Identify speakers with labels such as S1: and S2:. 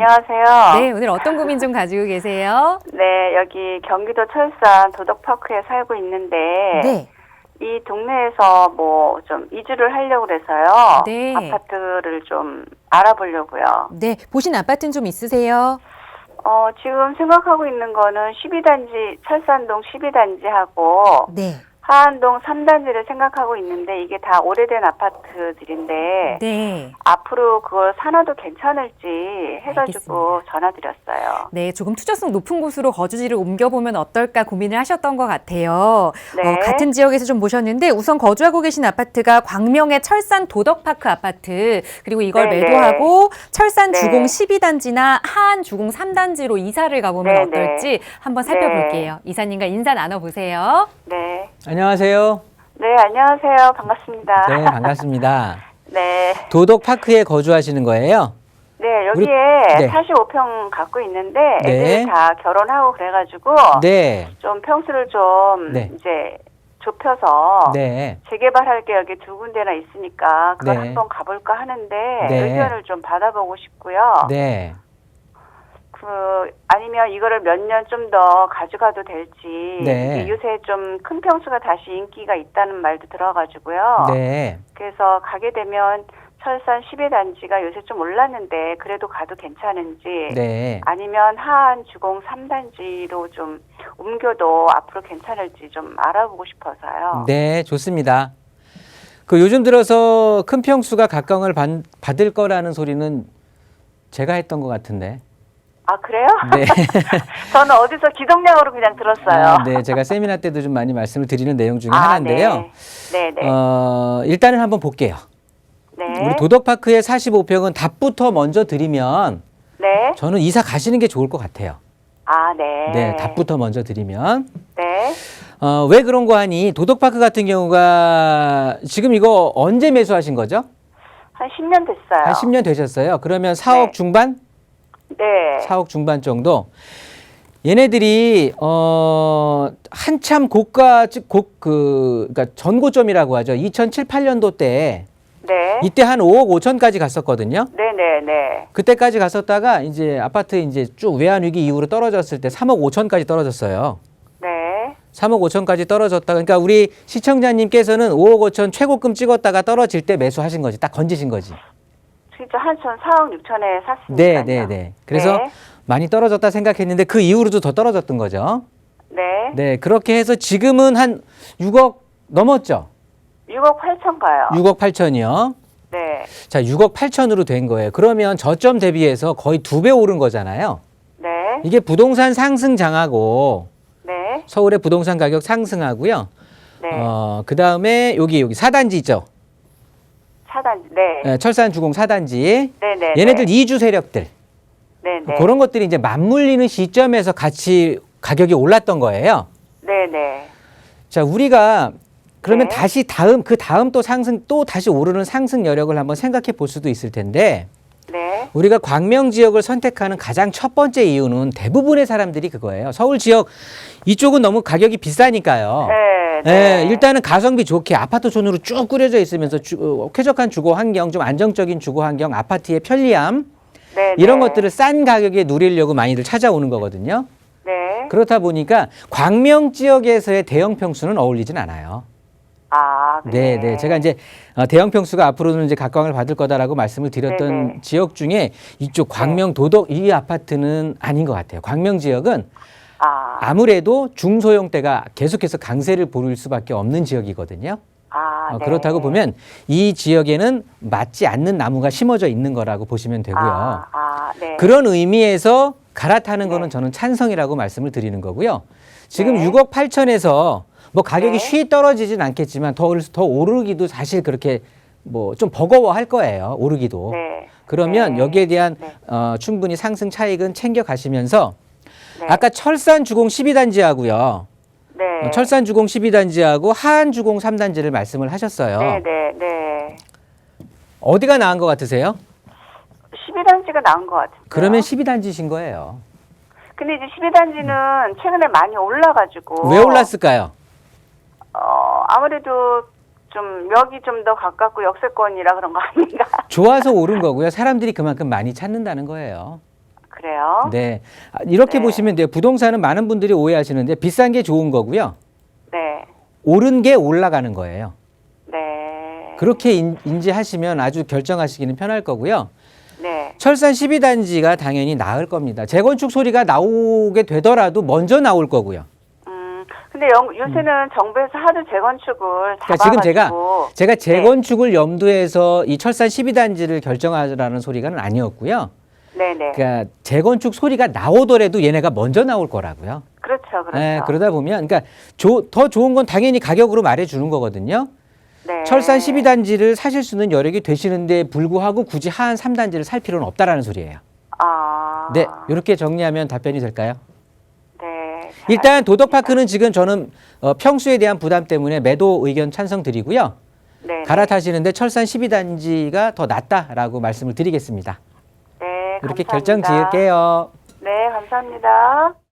S1: 안녕하세요.
S2: 네, 오늘 어떤 고민 좀 가지고 계세요?
S1: 네, 여기 경기도 철산 도덕파크에 살고 있는데
S2: 네.
S1: 이 동네에서 뭐 좀 이주를 하려고 그래서요.
S2: 네.
S1: 아파트를 좀 알아보려고요.
S2: 네, 보신 아파트는 좀 있으세요?
S1: 어, 지금 생각하고 있는 거는 12단지 철산동 12단지하고
S2: 네.
S1: 하안동 3단지를 생각하고 있는데 이게 다 오래된 아파트들인데
S2: 네.
S1: 앞으로 그걸 사놔도 괜찮을지 해가지고 전화드렸어요.
S2: 네, 조금 투자성 높은 곳으로 거주지를 옮겨보면 어떨까 고민을 하셨던 것 같아요.
S1: 네.
S2: 어, 같은 지역에서 좀 보셨는데 우선 거주하고 계신 아파트가 광명의 철산 도덕파크 아파트 그리고 이걸
S1: 네,
S2: 매도하고 철산
S1: 네.
S2: 주공 12단지나 하안 주공 3단지로 이사를 가보면
S1: 네,
S2: 어떨지 한번 살펴볼게요. 이사님과 인사 나눠보세요.
S1: 네.
S3: 안녕하세요.
S1: 네, 안녕하세요. 반갑습니다.
S3: 네, 반갑습니다.
S1: 네.
S3: 도덕파크에 거주하시는 거예요?
S1: 네,
S3: 우리-
S1: 여기에
S3: 네.
S1: 45평 갖고 있는데
S3: 네.
S1: 애들이 다 결혼하고 그래가지고
S3: 네.
S1: 좀 평수를 좀
S3: 네.
S1: 이제 좁혀서
S3: 네.
S1: 재개발할 게 여기 두 군데나 있으니까 그걸
S3: 네.
S1: 한번 가볼까 하는데
S3: 네.
S1: 의견을 좀 받아보고 싶고요.
S3: 네.
S1: 그 아니면 이거를 몇 년 좀 더 가져가도 될지
S3: 네.
S1: 요새 좀 큰 평수가 다시 인기가 있다는 말도 들어가지고요.
S3: 네.
S1: 그래서 가게 되면 철산 10회 단지가 요새 좀 올랐는데 그래도 가도 괜찮은지
S3: 네.
S1: 아니면 하안 주공 3단지로 좀 옮겨도 앞으로 괜찮을지 좀 알아보고 싶어서요.
S3: 네, 좋습니다. 그 요즘 들어서 큰 평수가 각광을 받, 받을 거라는 소리는 제가 했던 것 같은데.
S1: 아 그래요?
S3: 네.
S1: 저는 어디서 기동량으로 그냥 들었어요.
S3: 아, 네, 제가 세미나 때도 좀 많이 말씀을 드리는 내용 중에 하나인데요.
S1: 네, 네, 네.
S3: 어, 일단은 한번 볼게요.
S1: 네.
S3: 우리 도덕파크의 45평은 답부터 먼저 드리면
S1: 네.
S3: 저는 이사 가시는 게 좋을 것 같아요.
S1: 아, 네.
S3: 네, 답부터 먼저 드리면
S1: 네.
S3: 어, 왜 그런 거 하니? 도덕파크 같은 경우가 지금 이거 언제 매수하신 거죠?
S1: 한 10년 됐어요.
S3: 한 10년 되셨어요. 그러면 4억
S1: 네.
S3: 중반?
S1: 네.
S3: 4억 중반 정도. 얘네들이 어 한참 고가 곧그 그러니까 전고점이라고 하죠. 2007, 8년도 때
S1: 네.
S3: 이때 한 5억 5천까지 갔었거든요.
S1: 네, 네, 네.
S3: 그때까지 갔었다가 이제 아파트 이제 쭉 외환 위기 이후로 떨어졌을 때 3억 5천까지 떨어졌어요.
S1: 네.
S3: 3억 5천까지 떨어졌다. 그러니까 우리 시청자님께서는 5억 5천 최고금 찍었다가 떨어질 때 매수하신 거지. 딱 건지신 거지.
S1: 진짜 한천 4억 6천에 샀으니까.
S3: 네, 네, 네. 그래서
S1: 네.
S3: 많이 떨어졌다 생각했는데 그 이후로도 더 떨어졌던 거죠.
S1: 네.
S3: 네, 그렇게 해서 지금은 한 6억 넘었죠.
S1: 6억 8천 가요.
S3: 6억 8천이요.
S1: 네.
S3: 자, 6억 8천으로 된 거예요. 그러면 저점 대비해서 거의 두 배 오른 거잖아요.
S1: 네.
S3: 이게 부동산 상승장하고
S1: 네.
S3: 서울의 부동산 가격 상승하고요.
S1: 네.
S3: 어, 그 다음에 여기 여기 사단지 있죠.
S1: 차단. 네.
S3: 예, 철산 주공 사단지.
S1: 네, 네.
S3: 얘네들 이주 세력들
S1: 네, 네.
S3: 그런 것들이 이제 맞물리는 시점에서 같이 가격이 올랐던 거예요.
S1: 네, 네.
S3: 자, 우리가 그러면
S1: 네.
S3: 다시 다음 그 다음 또 상승 또 다시 오르는 상승 여력을 한번 생각해 볼 수도 있을 텐데
S1: 네.
S3: 우리가 광명 지역을 선택하는 가장 첫 번째 이유는 대부분의 사람들이 그거예요. 서울 지역 이쪽은 너무 가격이 비싸니까요.
S1: 네,
S3: 예,
S1: 네.
S3: 일단은 가성비 좋게 아파트촌으로 쭉 꾸려져 있으면서 주, 어, 쾌적한 주거 환경, 좀 안정적인 주거 환경, 아파트의 편리함
S1: 네,
S3: 이런
S1: 네.
S3: 것들을 싼 가격에 누리려고 많이들 찾아오는 거거든요.
S1: 네.
S3: 그렇다 보니까 광명 지역에서의 대형 평수는 어울리진 않아요.
S1: 아,
S3: 네, 네. 제가 이제 어, 대형 평수가 앞으로는 이제 각광을 받을 거다라고 말씀을 드렸던
S1: 네, 네.
S3: 지역 중에 이쪽 광명 도덕 이 아파트는 아닌 것 같아요. 광명 지역은
S1: 아,
S3: 아무래도 중소형대가 계속해서 강세를 보일 수밖에 없는 지역이거든요.
S1: 아,
S3: 어,
S1: 네.
S3: 그렇다고 보면 이 지역에는 맞지 않는 나무가 심어져 있는 거라고 보시면 되고요.
S1: 아, 아, 네.
S3: 그런 의미에서 갈아타는
S1: 네.
S3: 거는 저는 찬성이라고 말씀을 드리는 거고요. 지금
S1: 네.
S3: 6억 8천에서 뭐 가격이
S1: 네.
S3: 쉬 떨어지진 않겠지만 더, 올- 더 오르기도 사실 그렇게 뭐 좀 버거워 할 거예요. 오르기도.
S1: 네.
S3: 그러면
S1: 네.
S3: 여기에 대한
S1: 네.
S3: 어, 충분히 상승 차익은 챙겨 가시면서
S1: 네.
S3: 아까 철산 주공 12단지하고요.
S1: 네.
S3: 철산 주공 12단지하고 하안 주공 3단지를 말씀을 하셨어요.
S1: 네, 네, 네.
S3: 어디가 나은 것 같으세요?
S1: 12단지가 나은 것 같아요.
S3: 그러면 12단지신 거예요.
S1: 근데 이제 12단지는 최근에 많이 올라가지고.
S3: 왜 올랐을까요?
S1: 어, 아무래도 좀 역이 좀 더 가깝고 역세권이라 그런 거 아닌가.
S3: 좋아서 오른 거고요. 사람들이 그만큼 많이 찾는다는 거예요.
S1: 그래요?
S3: 네. 아, 이렇게
S1: 네.
S3: 보시면 돼요. 부동산은 많은 분들이 오해하시는데 비싼 게 좋은 거고요.
S1: 네.
S3: 오른 게 올라가는 거예요.
S1: 네.
S3: 그렇게 인, 인지하시면 아주 결정하시기는 편할 거고요.
S1: 네.
S3: 철산 12단지가 당연히 나을 겁니다. 재건축 소리가 나오게 되더라도 먼저 나올 거고요.
S1: 음, 근데 영, 요새는 정부에서 하도 재건축을
S3: 그러니까 지금 제가 제가 재건축을 염두해서 이 철산 12단지를 결정하라는 소리가는 아니었고요.
S1: 네네.
S3: 그러니까 재건축 소리가 나오더라도 얘네가 먼저 나올 거라고요.
S1: 그렇죠, 그렇죠.
S3: 예, 그러다 보면 그러니까 조- 더 좋은 건 당연히 가격으로 말해 주는 거거든요.
S1: 네.
S3: 철산 12단지를 사실 수 있는 여력이 되시는데 불구하고 굳이 하한 3단지를 살 필요는 없다라는 소리예요.
S1: 아.
S3: 네, 이렇게 정리하면 답변이 될까요?
S1: 네.
S3: 일단 도덕파크는 지금 저는 어, 평수에 대한 부담 때문에 매도 의견 찬성 드리고요.
S1: 네.
S3: 갈아타시는데 철산 12단지가 더 낫다라고 말씀을 드리겠습니다.
S1: 네.
S3: 이렇게
S1: 감사합니다.
S3: 결정 지을게요.
S1: 네, 감사합니다.